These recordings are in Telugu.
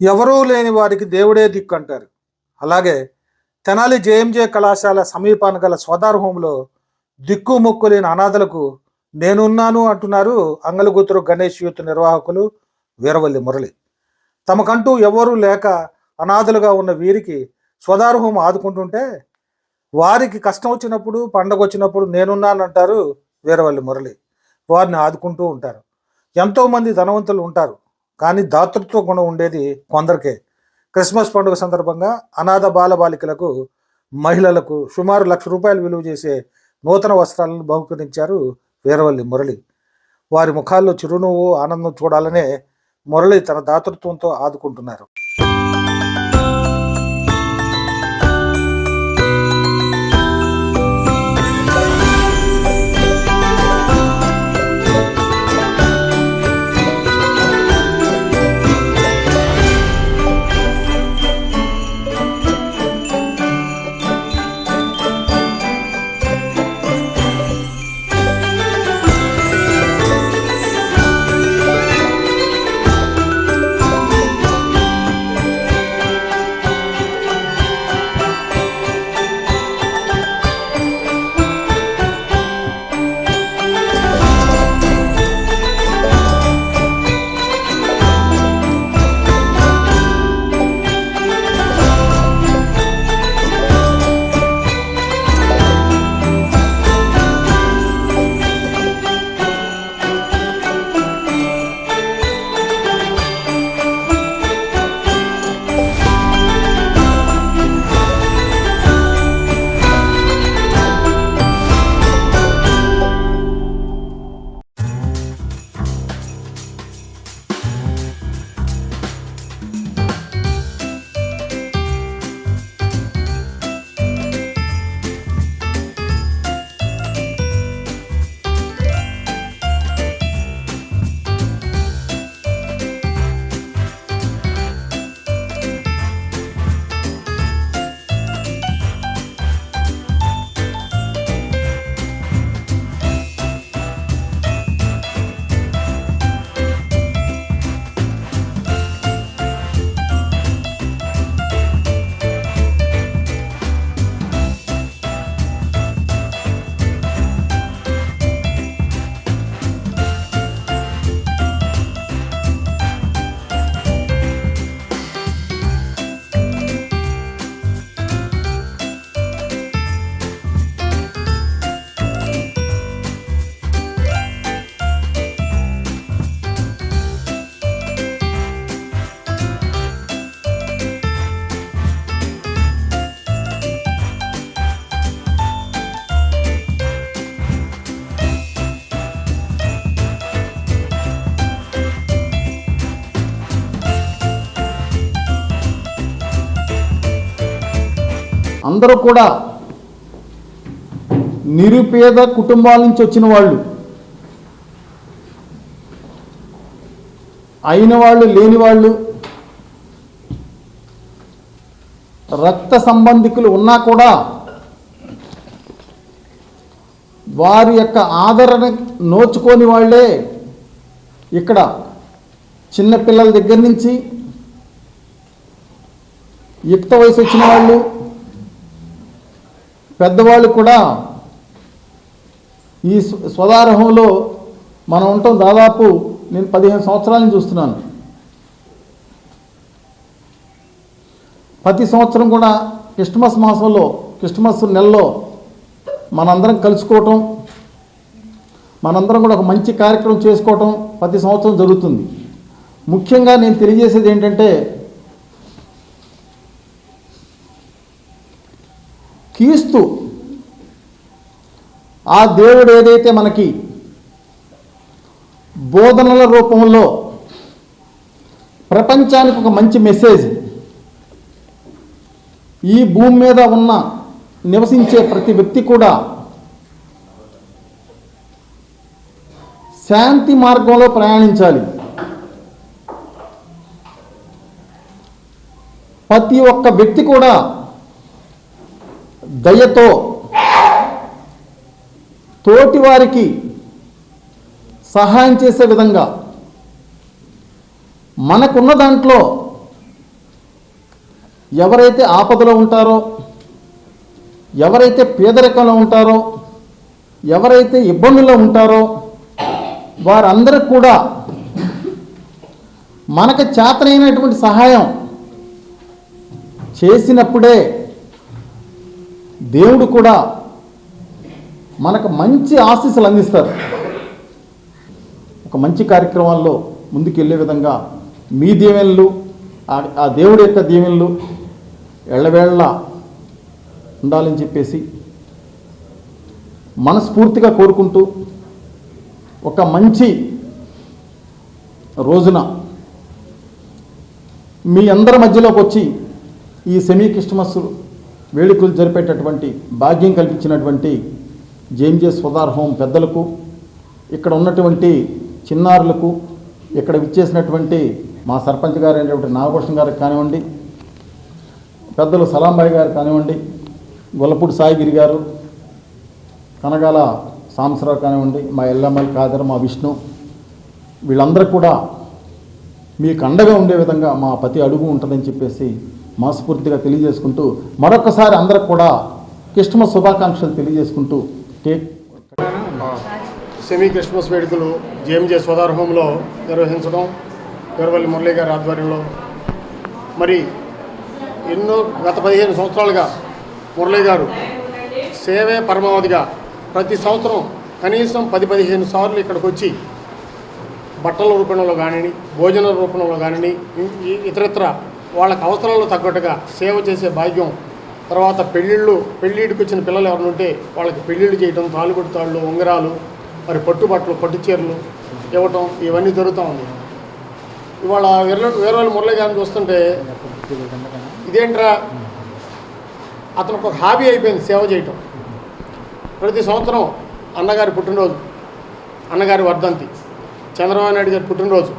ఎవరూ లేని వారికి దేవుడే దిక్కు అంటారు అలాగే తెనాలి జేఎంజే కళాశాల సమీపాన గల స్వదార్ హోంలో దిక్కు మొక్కు లేని అనాథలకు నేనున్నాను అంటున్నారు అంగలగుతురు గణేష్ యూత్ నిర్వాహకులు వీరవల్లి మురళి. తమకంటూ ఎవరూ లేక అనాథలుగా ఉన్న వీరికి స్వదార్ హోం ఆదుకుంటుంటే వారికి కష్టం వచ్చినప్పుడు పండగ వచ్చినప్పుడు నేనున్నానంటారు వీరవల్లి మురళి. వారిని ఆదుకుంటూ ఉంటారు. ఎంతోమంది ధనవంతులు ఉంటారు. కానీ దాతృత్వ గుణం ఉండేది కొందరికే. క్రిస్మస్ పండుగ సందర్భంగా అనాథ బాలబాలికలకు మహిళలకు సుమారు లక్ష రూపాయలు విలువ చేసే నూతన వస్త్రాలను బహుకరించారు వీరవల్లి మురళి. వారి ముఖాల్లో చిరునవ్వు ఆనందం చూడాలనే మురళి తన దాతృత్వంతో ఆదుకుంటున్నారు. అందరూ కూడా నిరుపేద కుటుంబాల నుంచి వచ్చిన వాళ్ళు అయిన వాళ్ళు లేని వాళ్ళు రక్త సంబంధికులు ఉన్నా కూడా వారి యొక్క ఆదరణ నోచుకోని వాళ్ళే ఇక్కడ చిన్నపిల్లల దగ్గర నుంచి యుక్త వయసు వచ్చిన వాళ్ళు పెద్దవాళ్ళు కూడా ఈ స్వదారహంలో మనం ఉంటాం దాదాపు నేను పదిహేను సంవత్సరాలను చూస్తున్నాను. ప్రతి సంవత్సరం కూడా క్రిస్మస్ మాసంలో క్రిస్మస్ నెలలో మనందరం కలుసుకోవటం మనందరం కూడా ఒక మంచి కార్యక్రమం చేసుకోవటం ప్రతి సంవత్సరం జరుగుతుంది. ముఖ్యంగా నేను తెలియజేసేది ఏంటంటే క్రీస్తు. ఆ దేవుడు ఏదైతే మనకి బోధనల రూపంలో ప్రపంచానికి ఒక మంచి మెసేజ్ ఈ భూమి మీద ఉన్న నివసించే ప్రతి వ్యక్తి కూడా శాంతి మార్గంలో ప్రయాణించాలి. ప్రతి ఒక్క వ్యక్తి కూడా దయతో తోటి వారికి సహాయం చేసే విధంగా మనకున్న దాంట్లో ఎవరైతే ఆపదలో ఉంటారో ఎవరైతే పేదరికంలో ఉంటారో ఎవరైతే ఇబ్బందుల్లో ఉంటారో వారందరికి కూడా మనకు చేతనైనటువంటి సహాయం చేసినప్పుడే దేవుడు కూడా మనకు మంచి ఆశీస్సులు అందిస్తారు. ఒక మంచి కార్యక్రమాల్లో ముందుకు వెళ్ళే విధంగా మీ దీవెనలు ఆ- ఆ దేవుడి యొక్క దీవెనలు ఎళ్ళవేళ్ళ ఉండాలని చెప్పేసి మనస్ఫూర్తిగా కోరుకుంటూ ఒక మంచి రోజున మీ అందరి మధ్యలోకి వచ్చి ఈ సెమీ క్రిస్టమస్ వేడుకలు జరిపేటటువంటి భాగ్యం కల్పించినటువంటి జేఎంజే సుధార్ హోం పెద్దలకు ఇక్కడ ఉన్నటువంటి చిన్నారులకు ఇక్కడ విచ్చేసినటువంటి మా సర్పంచ్ గారు అయినటువంటి నాగభూషణ్ గారికి కానివ్వండి పెద్దలు సలాంబాయి గారు కానివ్వండి గొల్లపూడి సాయిగిరి గారు కనగాల సాంసరావు కానివ్వండి మా ఎల్లమ్మల్ కాదర్ మా విష్ణు వీళ్ళందరూ కూడా మీకు అండగా ఉండే విధంగా మా ప్రతి అడుగు ఉంటుందని చెప్పేసి మనస్ఫూర్తిగా తెలియజేసుకుంటూ మరొకసారి అందరికి కూడా క్రిస్మస్ శుభాకాంక్షలు తెలియజేసుకుంటూ కేక్ సెమీ క్రిస్మస్ వేడుకలు జేఎంజే స్వదార్ హోంలో నిర్వహించడం వీరవల్లి మురళీ గారి ఆధ్వర్యంలో. మరి ఎన్నో గత పదిహేను సంవత్సరాలుగా మురళీ గారు సేవే పరమావధిగా ప్రతి సంవత్సరం కనీసం పది పదిహేను సార్లు ఇక్కడికి వచ్చి బట్టల రూపంలో కానివ్వండి భోజన రూపంలో కానివ్వండి ఇతరత్ర వాళ్ళకి అవసరాలు తగ్గట్టుగా సేవ చేసే భాగ్యం తర్వాత పెళ్ళిళ్ళు పెళ్ళిడికి వచ్చిన పిల్లలు ఎవరు ఉంటే వాళ్ళకి పెళ్ళిళ్ళు చేయటం తాళిబొట్టు తాళ్ళు ఉంగరాలు మరి పట్టుబట్టలు పట్టు చీరలు ఇవ్వటం ఇవన్నీ జరుగుతూ ఉంది ఇవాళ వేరే వేరే మురళీ గారిని చూస్తుంటే ఇదేంట్రా? అతనికి ఒక హాబీ అయిపోయింది సేవ చేయటం. ప్రతి సంవత్సరం అన్నగారి పుట్టినరోజు అన్నగారి వర్ధంతి చంద్రబాబు నాయుడు గారి పుట్టినరోజు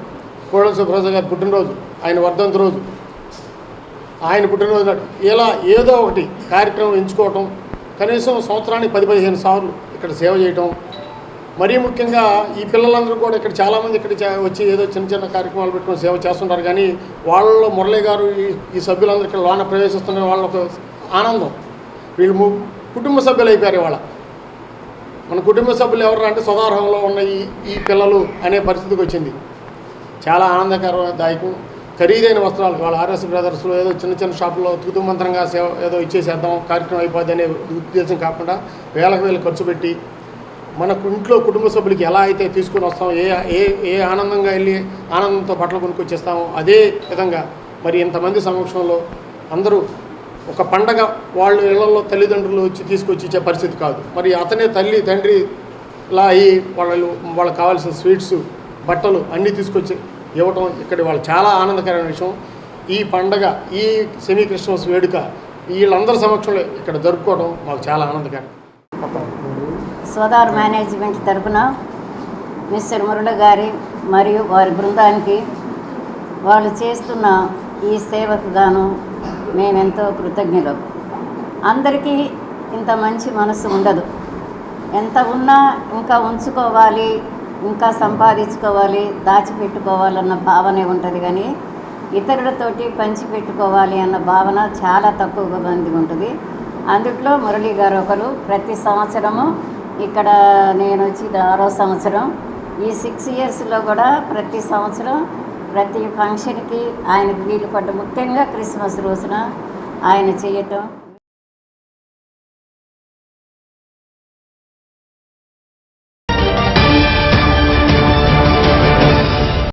కోడల సుబ్రహ్మణ్య గారి పుట్టినరోజు ఆయన వర్ధంతి రోజు ఆయన పుట్టినరోజు నాడు ఇలా ఏదో ఒకటి కార్యక్రమం ఎంచుకోవటం కనీసం సంవత్సరానికి పది పదిహేను సార్లు ఇక్కడ సేవ చేయటం. మరీ ముఖ్యంగా ఈ పిల్లలందరూ కూడా ఇక్కడ చాలామంది ఇక్కడ వచ్చి ఏదో చిన్న చిన్న కార్యక్రమాలు పెట్టుకొని సేవ చేస్తుంటారు. కానీ వాళ్ళలో మురళి గారు ఈ సభ్యులందరూ ఇక్కడ లోన ప్రవేశిస్తున్న వాళ్ళ ఒక ఆనందం. వీళ్ళు ము- కుటుంబ సభ్యులు అయిపోయారు వాళ్ళ మన కుటుంబ సభ్యులు ఎవరు అంటే స్వదార్హంలో ఉన్న ఈ ఈ పిల్లలు అనే పరిస్థితికి వచ్చింది. చాలా ఆనందకరదాయకం ఖరీదైన వస్త్రాలు వాళ్ళ ఆర్ఎస్ బ్రదర్స్లో ఏదో చిన్న చిన్న షాపుల్లో తుతు మంత్రంగా సేవ ఏదో ఇచ్చేసేద్దాం కార్యక్రమం అయిపోద్ది అనే ఉద్దేశం కాకుండా వేలకు వేలు ఖర్చు పెట్టి మన ఇంట్లో కుటుంబ సభ్యులకి ఎలా అయితే తీసుకుని వస్తాం ఏ ఏ ఏ ఆనందంగా వెళ్ళి ఆనందంతో బట్టలు కొనుక్కొచ్చేస్తామో అదే విధంగా మరి ఇంతమంది సమక్షంలో అందరూ ఒక పండగ వాళ్ళ ఇళ్ళలో తల్లిదండ్రులు వచ్చి తీసుకొచ్చి ఇచ్చే పరిస్థితి కాదు. మరి అతనే తల్లి తండ్రి ఇలా అయ్యి వాళ్ళు వాళ్ళకి కావాల్సిన స్వీట్స్ బట్టలు అన్నీ తీసుకొచ్చి ఇవ్వటం ఇక్కడ వాళ్ళు చాలా ఆనందకరమైన విషయం. ఈ పండగ ఈ సెమీ క్రిస్మస్ వేడుక వీళ్ళందరి సమక్షంలో ఇక్కడ జరుపుకోవడం మాకు చాలా ఆనందకరం. సోదార్ మేనేజ్మెంట్ తరపున మిస్టర్ మురళ గారి మరియు వారి బృందానికి వాళ్ళు చేస్తున్న ఈ సేవకు గాను మేమెంతో కృతజ్ఞులం. అందరికీ ఇంత మంచి మనసు ఉండదు. ఎంత ఉన్నా ఇంకా ఉంచుకోవాలి ఇంకా సంపాదించుకోవాలి దాచిపెట్టుకోవాలన్న భావనే ఉంటుంది కానీ ఇతరులతోటి పంచిపెట్టుకోవాలి అన్న భావన చాలా తక్కువ మంది ఉంటుంది. అందుట్లో మురళి గారు ఒకరు ప్రతి సంవత్సరము ఇక్కడ నేను వచ్చి ఆరో సంవత్సరం ఈ సిక్స్ ఇయర్స్లో కూడా ప్రతి సంవత్సరం ప్రతి ఫంక్షన్కి ఆయనకు వీలు పడ్డ ముఖ్యంగా క్రిస్మస్ రోజున ఆయన చేయటం